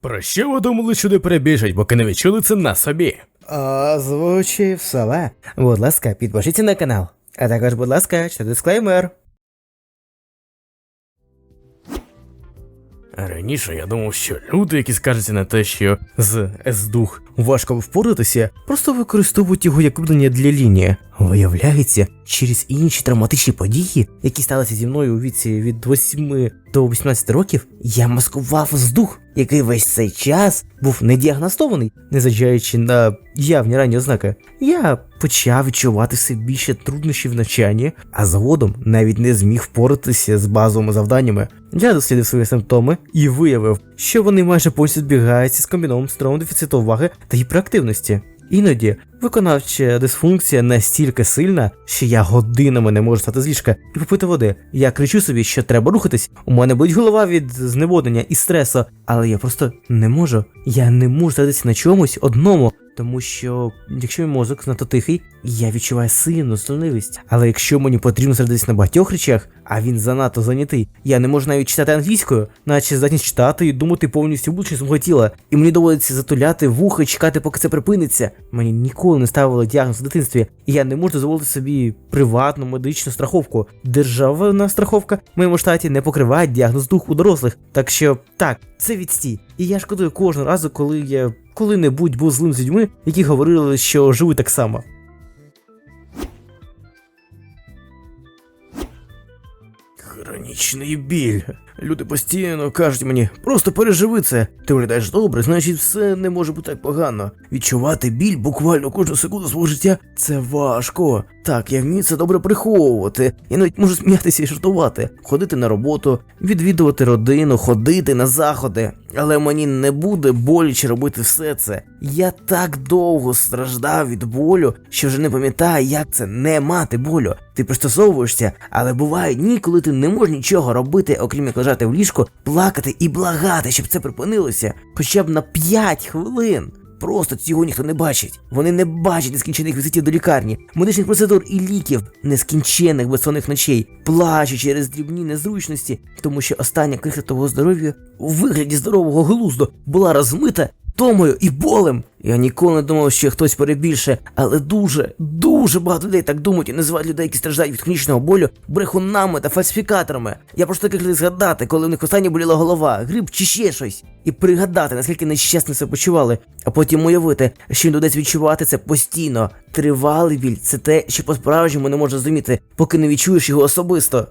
Про що ви думали, що не перебіжать, поки не відчули це на собі? Озвучив сова. Будь ласка, підпишіться на канал. А також, будь ласка, читайте дисклеймер. Раніше я думав, що люди, які скаржаться на те, що з С-дух важко впоратися, просто використовують його як крутення для лінії. Виявляється, через інші травматичні події, які сталися зі мною у віці від 8 до 18 років, я маскував здух, який весь цей час був не діагностований, незважаючи на явні ранні ознаки. Я почав відчувати все більше труднощів в навчанні, а згодом навіть не зміг впоратися з базовими завданнями. Я дослідив свої симптоми і виявив, що вони майже повністю збігаються з комбіном строму дефіциту уваги та гіперактивності. Іноді виконавча дисфункція настільки сильна, що я годинами не можу стати з ліжка і попити води. Я кричу собі, що треба рухатись. У мене болить голова від зневоднення і стресу, але я просто не можу. Я не можу статися на чомусь одному, тому що якщо мій мозок занадто тихий, я відчуваю сильну сонливість. Але якщо мені потрібно сердитись на багатьох речах, а він занадто зайнятий, я не можу навіть читати англійською, наче здатність читати і думати повністю влучність свого тіла. І мені доводиться затуляти вуха і чекати, поки це припиниться. Мені ніколи не ставили діагноз в дитинстві, і я не можу дозволити собі приватну медичну страховку. Державна страховка в моєму штаті не покриває діагноз дух у дорослих. Так що так, це відстій. І я шкодую кожного разу, коли я коли-небудь був злим з людьми, які говорили, що живуть так само. Хронічний біль. Люди постійно кажуть мені, просто переживи це. Ти виглядаєш добре, значить все не може бути так погано. Відчувати біль буквально кожну секунду свого життя це важко. Так, я вмію це добре приховувати. Я навіть можу сміятися і жартувати, ходити на роботу, відвідувати родину, ходити на заходи. Але мені не буде боляче робити все це. Я так довго страждав від болю, що вже не пам'ятаю, як це не мати болю. Ти пристосовуєшся, але буває дні, коли ти не можеш нічого робити, окрім як лежати в ліжку, плакати і благати, щоб це припинилося, хоча б на 5 хвилин. Просто цього ніхто не бачить. Вони не бачать нескінчених візитів до лікарні, медичних процедур і ліків, нескінчених безсонних ночей, плачуть через дрібні незручності, тому що остання крихта того здоров'я у вигляді здорового глузду була розмита томою і болем. Я ніколи не думав, що хтось перебільше, але дуже, дуже багато людей так думають і називають людей, які страждають від хронічного болю, брехунами та фальсифікаторами. Я просто таких людей згадати, коли в них останнє боліла голова, грип чи ще щось, і пригадати, наскільки нещасно себе почували, а потім уявити, що їм доведеться відчувати це постійно. Тривалий біль це те, що по-справжньому не можна зрозуміти, поки не відчуєш його особисто.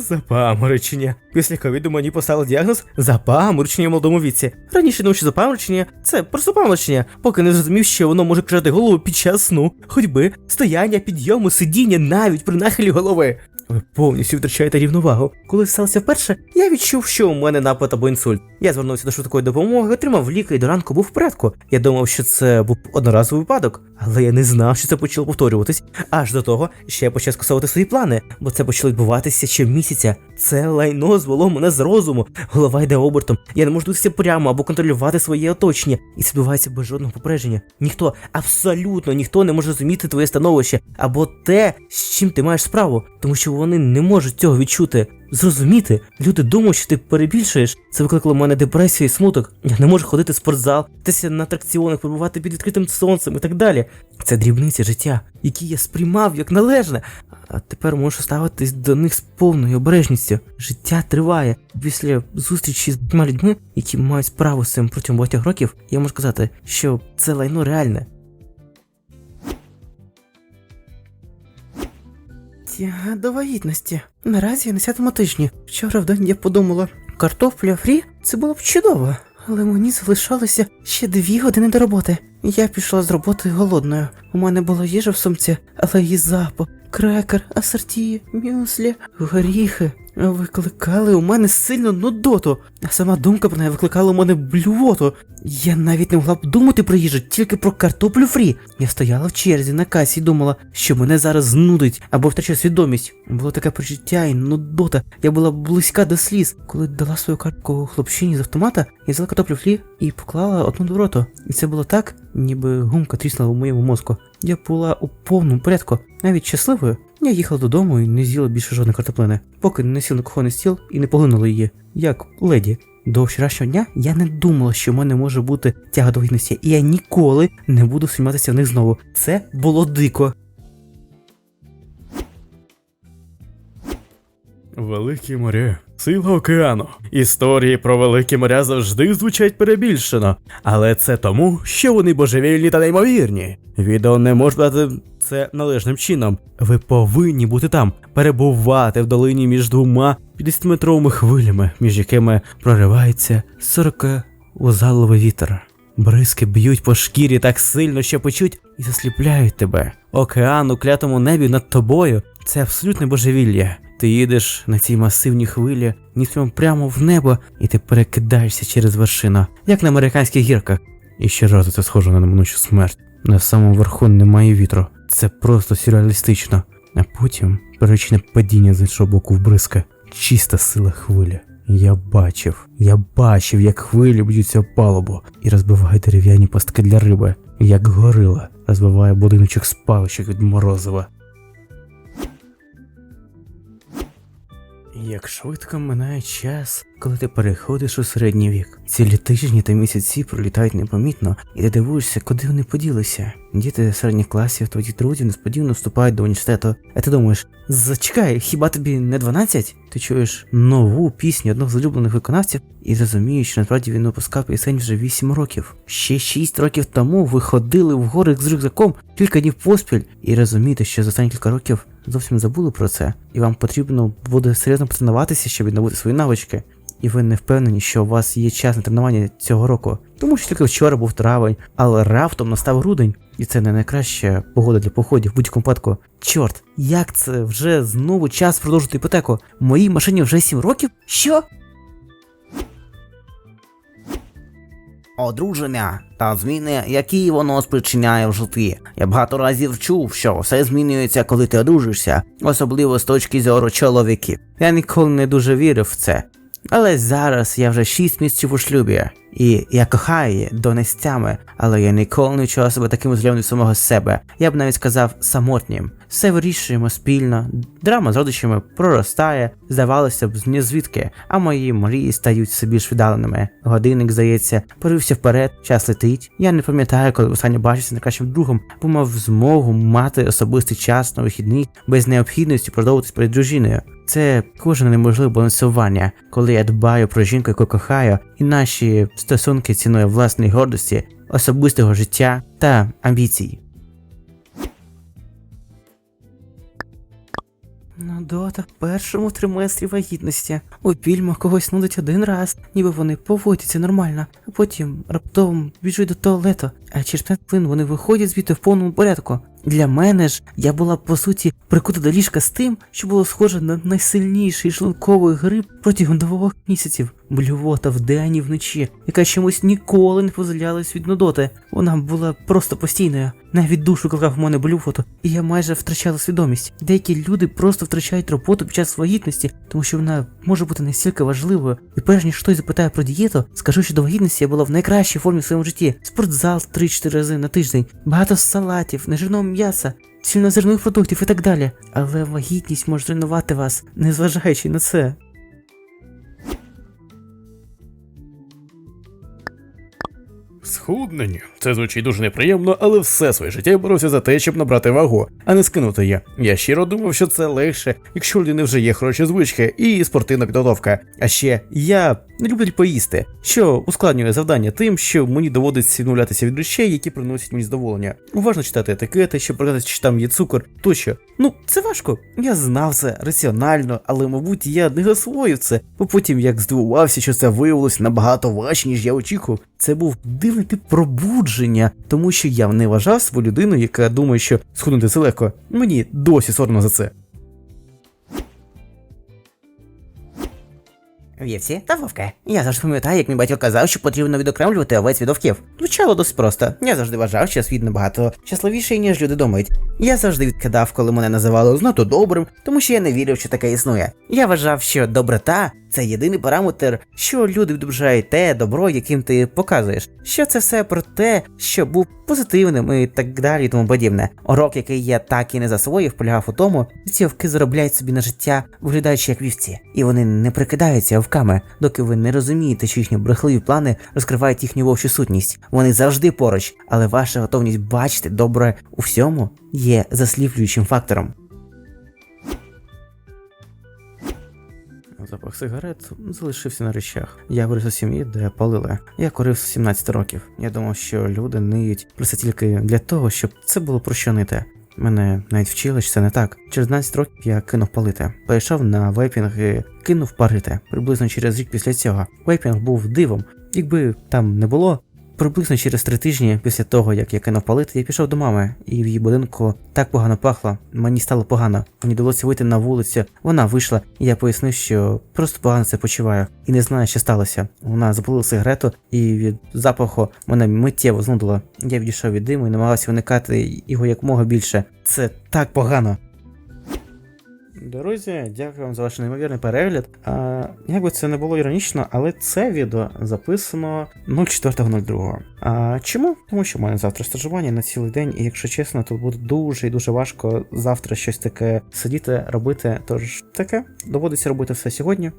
Запаморочення. Після ковіду мені поставили діагноз запаморочення в молодому віці. Раніше думав, що запаморочення це просто паморочення, поки не зрозумів, що воно може крижати голову під час сну, ходьби, стояння, підйому, сидіння навіть при нахилі голови. Ви повністю втрачаєте рівновагу. Коли сталося вперше, я відчув, що у мене напад або інсульт. Я звернувся до швидкої допомоги, отримав ліки і до ранку був в порядку. Я думав, що це був одноразовий випадок, але я не знав, що це почало повторюватись. Аж до того, що я почав скасовувати свої плани, бо це почало відбуватися щомісяця. Це лайно звело мене з розуму. Голова йде обертом. Я не можу дивитися прямо або контролювати своє оточення. І це відбувається без жодного попередження. Ніхто, абсолютно ніхто не може розуміти твоє становище або те, з чим ти маєш справу, тому що вони не можуть цього відчути. Зрозуміти, люди думають, що ти перебільшуєш. Це викликало в мене депресію і смуток. Я не можу ходити в спортзал, тися на атракціонах, перебувати під відкритим сонцем і так далі. Це дрібниці життя, які я сприймав як належне. А тепер можу ставитись до них з повною обережністю. Життя триває. Після зустрічі з багатьма людьми, які мають справу з цим протягом багатьох років, я можу сказати, що це лайно реальне. Я до вагітності. Наразі я на сятому тижні. Вчора вдень я подумала, картопля фрі це було б чудово, але мені залишалося ще дві години до роботи. Я пішла з роботи голодною. У мене була їжа в сумці, але її запах, крекер, асорті, мюслі, горіхи викликали у мене сильну нудоту, а сама думка про неї викликала у мене блювоту. Я навіть не могла б думати про їжу, тільки про картоплю фрі. Я стояла в черзі на касі і думала, що мене зараз знудить або втрачу свідомість. Було таке почуття і нудота. Я була близька до сліз, коли дала свою картку хлопчині з автомата, я взяла картоплю фрі і поклала одну до роту. І це було так, ніби гумка тріснула у моєму мозку. Я була у повному порядку, навіть щасливою. Я їхала додому і не з'їла більше жодної картоплини, поки не сіла на кухонний стіл і не поглинула її, як леді. До вчорашнього дня я не думала, що в мене може бути тяга до гідності, і я ніколи не буду сумніватися в них знову. Це було дико. Великі моря, сила океану. Історії про великі моря завжди звучать перебільшено, але це тому, що вони божевільні та неймовірні. Відео не може дати це належним чином. Ви повинні бути там, перебувати в долині між двома 50-метровими хвилями, між якими проривається 40 озаловий вітер. Бризки б'ють по шкірі так сильно, що печуть і засліпляють тебе. Океан у клятому небі над тобою це абсолютне божевілля. Ти їдеш на цій масивній хвилі, нісом прямо в небо, і ти перекидаєшся через вершину, як на американських гірках. І ще разу це схоже на неминучу смерть. На самому верху немає вітру. Це просто сюрреалістично. А потім причне падіння з іншого боку в бризка. Чиста сила хвилі. Я бачив, я бачив, як хвилі б'ються об палубу і розбивають дерев'яні пастки для риби, як горила розбиває будиночок з від морозива. Як швидко минає час, коли ти переходиш у середній вік. Цілі тижні та місяці пролітають непомітно, і ти дивуєшся, куди вони поділися. Діти середніх класів, твої друзі несподівано вступають до університету, а ти думаєш, зачекай, хіба тобі не 12? Ти чуєш нову пісню одного з улюблених виконавців і розумієш, що насправді він випускав пісень вже 8 років. Ще 6 років тому ви ходили в гори з рюкзаком кілька днів поспіль, і розумієте, що за останні кілька років зовсім забули про це, і вам потрібно буде серйозно потренуватися, щоб відновити свої навички. І ви не впевнені, що у вас є час на тренування цього року, тому що тільки вчора був травень, але раптом настав грудень, і це не найкраща погода для походів в будь-якому випадку. Чорт, як це вже знову час продовжити іпотеку? Моїй машині вже 7 років? Що? Одруження та зміни, які воно спричиняє в житті. Я багато разів чув, що все змінюється, коли ти одружишся, особливо з точки зору чоловіків. Я ніколи не дуже вірив в це. Але зараз я вже 6 місяців у шлюбі, і я кохаю її донестями, але я ніколи не відчував себе таким злявним самого себе. Я б навіть сказав самотнім. Все вирішуємо спільно, драма з родичами проростає, здавалося б, з звідки, а мої мрії стають все більш віддаленими. Годинник, здається, порився вперед, час летить. Я не пам'ятаю, коли останнє бачився найкращим другом, бо мав змогу мати особистий час на вихідний без необхідності продовжуватись перед дружиною. Це кожне неможливе балансування, коли я дбаю про жінку, яку кохаю, і наші стосунки ціною власної гордості, особистого життя та амбіцій. Ну, дота в першому триместрі вагітності. У фільмах когось нудить один раз, ніби вони поводяться нормально, а потім раптом біжуть до туалету, а через 5 хвилин вони виходять звідти в повному порядку. Для мене ж я була по суті прикута до ліжка з тим, що було схоже на найсильніший шлунковий грип протягом двох місяців. Блювота вдень і вночі, яка чомусь ніколи не позалялась від нудоти. Вона була просто постійною. Навіть душ викликав в мене блювоту, і я майже втрачала свідомість. Деякі люди просто втрачають роботу під час вагітності, тому що вона може бути настільки важливою. І перш ніж хтось запитає про дієту, скажу, що до вагітності я була в найкращій формі в своєму житті. Спортзал 3-4 рази на тиждень, багато салатів, нежирного м'яса, цільнозернових продуктів і так далі. Але вагітність може тренувати вас, незважаючи на це. Схуднення. Це звучить дуже неприємно, але все своє життя я боровся за те, щоб набрати вагу, а не скинути її. Я щиро думав, що це легше, якщо людини вже є хороші звички і спортивна підготовка. А ще я не люблю поїсти, що ускладнює завдання тим, що мені доводиться відмовлятися від речей, які приносять мені задоволення. Уважно читати етикети, щоб показати, чи там є цукор, тощо. Ну, це важко. Я знав це раціонально, але мабуть я не засвоїв це, бо потім як здивувався, що це виявилось набагато важче, ніж я очікував. Це був дивний тип пробудження, тому що я не вважав свою людину, яка думає, що схуднути це легко. Мені досі соромно за це. Вівці та вовки. Я завжди пам'ятаю, як мій батько казав, що потрібно відокремлювати овець від вовків. Звучало досить просто. Я завжди вважав, що світ набагато щасливіший, ніж люди думають. Я завжди відкидав, коли мене називали знато добрим, тому що я не вірив, що таке існує. Я вважав, що доброта Це єдиний параметр, що люди відображають те добро, яким ти показуєш. Що це все про те, що був позитивним і так далі, і тому подібне. Урок, який я так і не засвоїв, полягав у тому, що ці овки заробляють собі на життя, виглядаючи як вівці, і вони не прикидаються овками, доки ви не розумієте, що їхні брехливі плани розкривають їхню вовчу сутність. Вони завжди поруч, але ваша готовність бачити добре у всьому є засліплюючим фактором. Запах сигарет залишився на речах. Я виріс у сім'ї, де палили. Я курив з 17 років. Я думав, що люди ниють просто тільки для того, щоб це було про що нити. Мене навіть вчили, що це не так. Через 12 років я кинув палити. Перейшов на вейпінг і кинув парити. Приблизно через рік після цього. Вейпінг був дивом. Якби там не було, Приблизно через три тижні після того, як я кинув палити, я пішов до мами, і в її будинку так погано пахло. Мені стало погано. Мені довелося вийти на вулицю. Вона вийшла, і я пояснив, що просто погано це почуваю і не знаю, що сталося. Вона запалила сигарету, і від запаху мене миттєво знудило. Я відійшов від диму і намагався уникати його якомога більше. Це так погано. Друзі, дякую вам за ваш неймовірний перегляд. А, як би це не було іронічно, але це відео записано 04.02. А чому? Тому що в мене завтра стажування на цілий день, і якщо чесно, то буде дуже і дуже важко завтра щось таке сидіти, робити. Тож таке доводиться робити все сьогодні.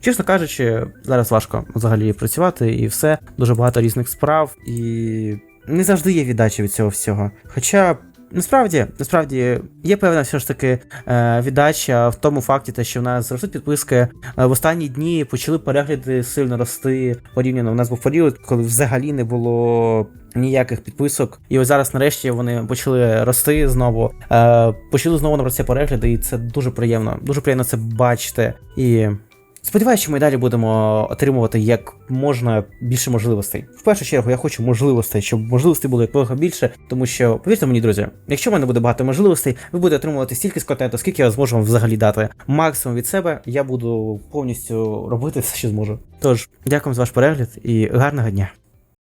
Чесно кажучи, зараз важко взагалі працювати і все, дуже багато різних справ, і не завжди є віддача від цього всього. Хоча. Насправді, насправді є певна все ж таки е, віддача в тому факті, те, що в нас ростуть підписки. Е, в останні дні почали перегляди сильно рости порівняно. У нас був період, коли взагалі не було ніяких підписок. І ось зараз, нарешті, вони почали рости знову. Е, почали знову набратися перегляди, і це дуже приємно. Дуже приємно це бачити. І Сподіваюся, що ми далі будемо отримувати як можна більше можливостей. В першу чергу я хочу можливостей, щоб можливостей було якомога більше, тому що, повірте мені, друзі, якщо в мене буде багато можливостей, ви будете отримувати стільки з контенту, скільки я зможу вам взагалі дати. Максимум від себе я буду повністю робити все, що зможу. Тож, дякую за ваш перегляд і гарного дня.